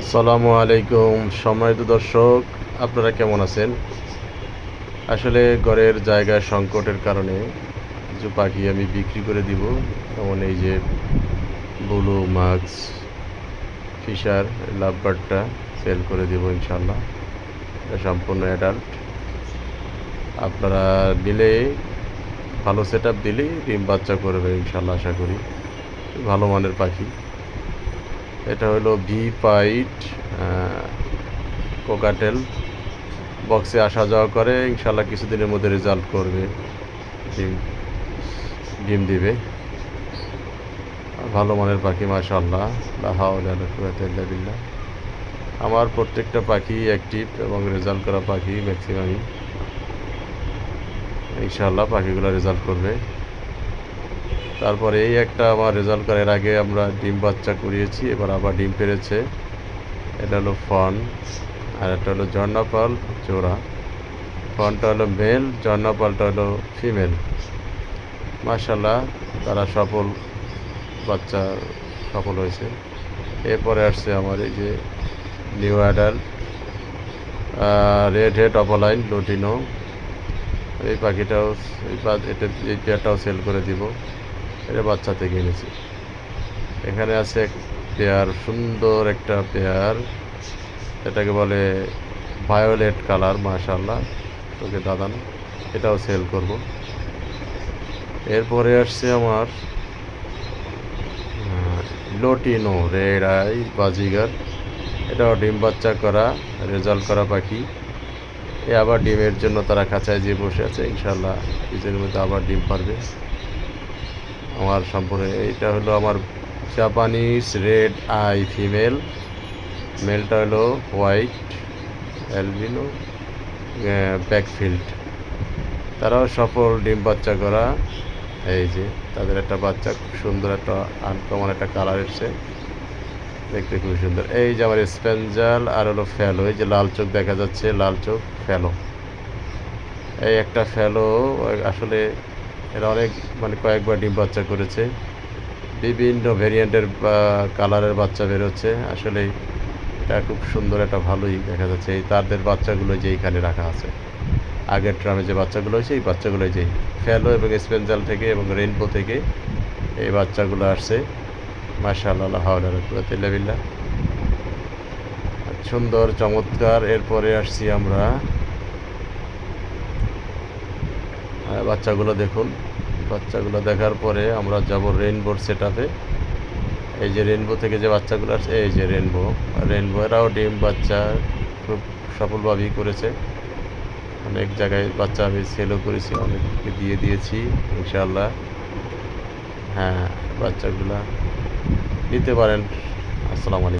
আসসালামু আলাইকুম, সম্মানিত দর্শক, আপনারা কেমন আছেন? আসলে ঘরের জায়গা সংকটের কারণে কিছু পাখি আমি বিক্রি করে দিব, যেমন এই যে বুলু, মাক্স, ফিশার, লাভবার্ডটা সেল করে দিব ইনশাল্লাহ এটা সম্পূর্ণ অ্যাডাল্ট। আপনারা দিলে ভালো সেট আপ দিলেই ডিম বাচ্চা করবে ইনশাল্লাহ আশা করি। ভালো মানের পাখি। এটা হলো ভি পাইট কোকাটেল বক্সে আসা যাওয়া করে ইনশাল্লাহ কিছুদিনের মধ্যে রেজাল্ট করবে। ডিম ডিম দিবে। ভালো মানের পাখি মাশাল্লাহ লাহাউল্লাহ আমার প্রত্যেকটা পাখি অ্যাক্টিভ এবং রেজাল্ট করা পাখি ম্যাক্সিমামই ইনশাল্লাহ পাখিগুলো রেজাল্ট করবে। তারপরে এই একটা আমার রেজাল্ট করার আগে আমরা ডিম বাচ্চা করিয়েছি, এবার আবার ডিম পেরেছে। এটা হলো ফন, আর একটা হলো জর্নাপাল জোড়া। ফনটা হলো মেল জর্নাপালটা হলো ফিমেল মার্শাল্লাহ তারা সফল, বাচ্চা সফল হয়েছে। এরপরে আসছে আমার এই যে new adult red head opaline lutino এই পাখিটাও, এই এটা এই পেয়ারটাও সেল করে দিব। এটা বাচ্চা থেকে এনেছি। এখানে আছে এক পেয়ার, সুন্দর একটা পেয়ার। এটাকে বলে ভায়োলেট কালার মাশাল্লাহ তোকে দাদান। এটাও সেল করব। এরপরে আসছে আমার লোটিনো রেড আই বাজিগার। এটাও ডিম বাচ্চা করা, রেজাল্ট করা পাখি এ আবার ডিমের জন্য তারা খাঁচায় যেয়ে বসে আছে। ইনশাল্লাহ কিছুদিনের মধ্যে আবার ডিম পারবে। আমার সম্পূর্ণ, এইটা হলো আমার জাপানিজ রেড আই ফিমেল মেলটা হলো হোয়াইট অ্যালবিনো ব্যাকফিল্ড তারাও সফল ডিম বাচ্চা করা, এই যে তাদের একটা বাচ্চা, খুব সুন্দর একটা আনকমন একটা কালার এসছে। দেখতে খুব সুন্দর। এই যে আমার স্পেঞ্জাল আর হলো ফ্যালো এই যে লাল চোখ দেখা যাচ্ছে, লাল চোখ ফ্যালো এই একটা ফ্যালো আসলে এরা অনেক মানে কয়েকবার ডিম বাচ্চা করেছে। বিভিন্ন ভেরিয়েন্টের কালারের বাচ্চা বেরোচ্ছে। আসলে এটা খুব সুন্দর, একটা ভালোই দেখা যাচ্ছে। এই তাদের বাচ্চাগুলো যে এইখানে রাখা আছে। আগের ট্রামে যে বাচ্চাগুলো হয়েছে, এই বাচ্চাগুলো যে ফ্যালো এবং স্পেঞ্জাল থেকে এবং রেনবো থেকে এই বাচ্চাগুলো আসছে। মাশাআল্লাহ হাওলাবিল্লা সুন্দর, চমৎকার। এরপরে আসছি আমরা হ্যাঁ, বাচ্চাগুলো দেখুন। বাচ্চাগুলো দেখার পরে আমরা যাব রেনবোর সেট আপে এই যে রেনবো থেকে যে বাচ্চাগুলো আসছে, এই যে রেনবো রেনবো এরাও ডিম বাচ্চা খুব সফলভাবেই করেছে। অনেক জায়গায় বাচ্চা আমি সেলও করেছি, অনেককে দিয়ে দিয়েছি, ইনশাআল্লাহ। হ্যাঁ বাচ্চাগুলা নিতে পারেন। আসসালামু আলাইকুম।